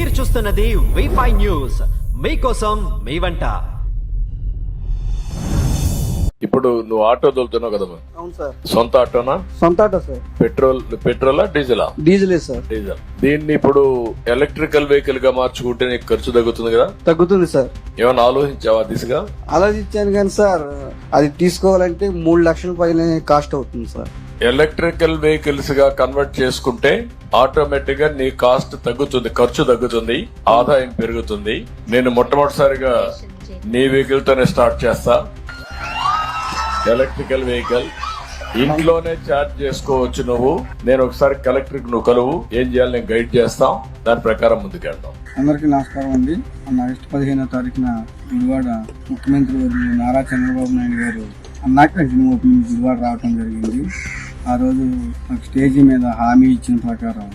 మీరు చూస్తున్నది wifi news మీకోసం మీ వంట. ఇప్పుడు నువ్వు ఆటో తోలుతున్నావు కదమ్మా అవును సార్. సొంత ఆటోనా? సొంత ఆటో సార్. పెట్రోల్ పెట్రోలా డీజిలా? డీజిలే సార్. డీజిల్. దీన్ని ఇప్పుడు ఎలక్ట్రికల్ వెహికల్గా మార్చుకుంటే నీకు ఖర్చు తగ్గుతుంది కదా? తగ్గుతుంది సార్. ఏమైనా ఆలోచించావా దిశగా? అలా ఇచ్చాను కానీ సార్ అది తీసుకోవాలంటే మూడు లక్షల పైన కాస్ట్ అవుతుంది సార్. ఎలక్ట్రికల్ వెహికల్స్గా కన్వర్ట్ చేసుకుంటే ఆటోమేటిక్గా నీ కాస్ట్ తగ్గుతుంది ఖర్చు తగ్గుతుంది ఆదాయం పెరుగుతుంది. నేను మొట్టమొదటిసారిగా నీ వెహికల్ తోనే స్టార్ట్ చేస్తా. Electrical vehicle. ఇంట్లోనే చార్జ్ చేసుకోవచ్చు నువ్వు. నేను ఒకసారి కలెక్టర్ నువ్వు కలువు. ఏం చేయాలి నేను గైడ్ చేస్తాం. దాని ప్రకారం ముందుకెళ్దాం అందరికీ నమస్కారం అండి. ఆగస్టు పదిహేనో తారీఖున గుడివాడ ముఖ్యమంత్రి నారా చంద్రబాబు నాయుడు గారు అన్నా క్యాంటీన్ ఓపెనింగ్ గుడివాడ రావడం జరిగింది. ఆ రోజు నాకు స్టేజీ మీద హామీ ఇచ్చిన ప్రకారం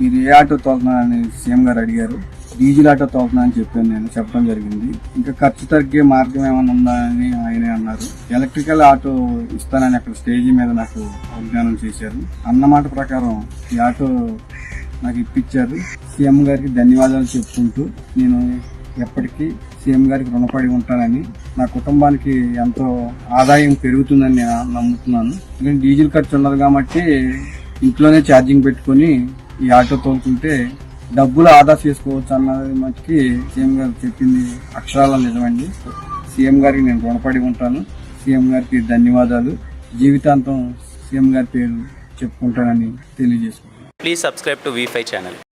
మీరు ఏ ఆటో తోలుతున్నారని సీఎం గారు అడిగారు. డీజిల్ ఆటో తోలుతున్నా అని చెప్పాను నేను చెప్పడం జరిగింది. ఇంకా ఖర్చు తగ్గే మార్గం ఏమైనా ఉందా అని ఆయనే అన్నారు. ఎలక్ట్రికల్ ఆటో ఇస్తానని అక్కడ స్టేజీ మీద నాకు వాగ్దానం చేశారు. అన్నమాట ప్రకారం ఈ ఆటో నాకు ఇప్పించారు. సీఎం గారికి ధన్యవాదాలు చెప్పుకుంటూ నేను ఎప్పటికీ సీఎం గారికి రుణపడి ఉంటానని నా కుటుంబానికి ఎంతో ఆదాయం పెరుగుతుందని నేను నమ్ముతున్నాను. ఎందుకంటే డీజిల్ ఖర్చు ఉండదు కాబట్టి ఇంట్లోనే ఛార్జింగ్ పెట్టుకొని ఈ ఆటో తోలుకుంటే డబ్బులు ఆదా చేసుకోవచ్చు అన్నది మటుకి సీఎం గారు చెప్పింది అక్షరాల నిజమండి. సీఎం గారికి నేను రుణపడి ఉంటాను. సీఎం గారికి ధన్యవాదాలు. జీవితాంతం సీఎం గారి పేరు చెప్పుకుంటానని తెలియజేసుకుంటాను please subscribe to wifi channel